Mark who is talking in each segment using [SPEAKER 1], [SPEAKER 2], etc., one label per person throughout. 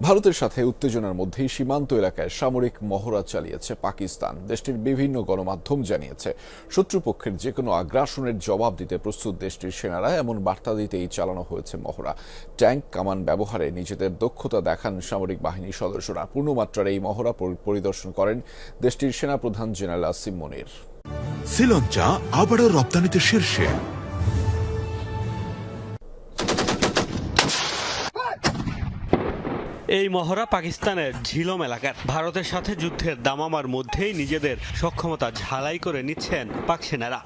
[SPEAKER 1] ভারতের সাথে উত্তেজনার মধ্যেই সীমান্ত এলাকায় সামরিক মহড়া চালিয়েছে পাকিস্তান। দেশটির বিভিন্ন গণমাধ্যম জানিয়েছে, শত্রুপক্ষের যে কোনো আগ্রাসনের জবাব দিতে প্রস্তুত দেশটির সেনারা, এমন বার্তা দিতেই চালানো হয়েছে মহড়া। ট্যাঙ্ক কামান ব্যবহারে নিজেদের দক্ষতা দেখান সামরিক বাহিনীর সদস্যরা। পূর্ণমাত্রার এই মহড়া পরিদর্শন করেন দেশটির সেনাপ্রধান জেনারেল আসিম মনির।
[SPEAKER 2] শ্রীলঙ্কা আবারও রপ্তানিতে শীর্ষে।
[SPEAKER 3] এই মহড়া পাকিস্তানের ঝিলম এলাকার। ভারতের সাথে যুদ্ধের দামামার মধ্যেই নিজেদের সক্ষমতা ঝালাই করে নিচ্ছেন পাক সেনারা।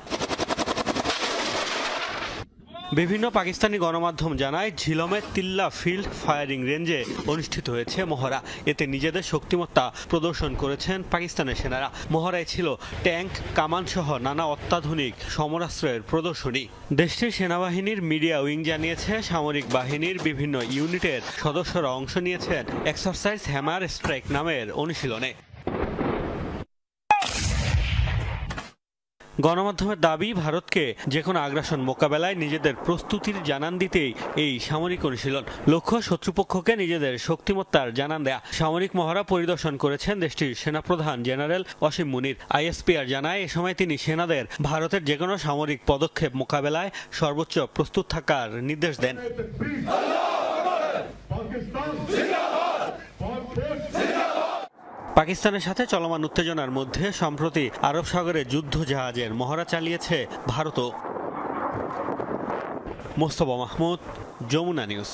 [SPEAKER 3] বিভিন্ন পাকিস্তানি গণমাধ্যম জানায় ঝিলমের তিল্লা ফিল্ড ফায়ারিং রেঞ্জে অনুষ্ঠিত হয়েছে মহড়া। এতে নিজেদের শক্তিমত্তা প্রদর্শন করেছেন পাকিস্তানের সেনারা। মহড়ায় ছিল ট্যাঙ্ক, কামান সহ নানা অত্যাধুনিক সমরাস্ত্রের প্রদর্শনী। দেশটির সেনাবাহিনীর মিডিয়া উইং জানিয়েছে, সামরিক বাহিনীর বিভিন্ন ইউনিটের সদস্যরা অংশ নিয়েছেন এক্সারসাইজ হ্যামার স্ট্রাইক নামের অনুশীলনে। গণমাধ্যমের দাবি, ভারতকে যে কোনো আগ্রাসন মোকাবেলায় নিজেদের প্রস্তুতির জানান দিতেই এই সামরিক অনুশীলন। লক্ষ্য, শত্রুপক্ষকে নিজেদের শক্তিমত্তার জানান দেয়া। সামরিক মহড়া পরিদর্শন করেছেন দেশটির সেনাপ্রধান জেনারেল অসীম মুনির। আইএসপিআর জানায়, এ সময় তিনি সেনাদের ভারতের যে কোনো সামরিক পদক্ষেপ মোকাবেলায় সর্বোচ্চ প্রস্তুত থাকার নির্দেশ দেন। পাকিস্তানের সাথে চলমান উত্তেজনার মধ্যে সম্প্রতি আরব সাগরে যুদ্ধ জাহাজের মহড়া চালিয়েছে ভারতও। মোস্তফা মাহমুদ, যমুনা নিউজ।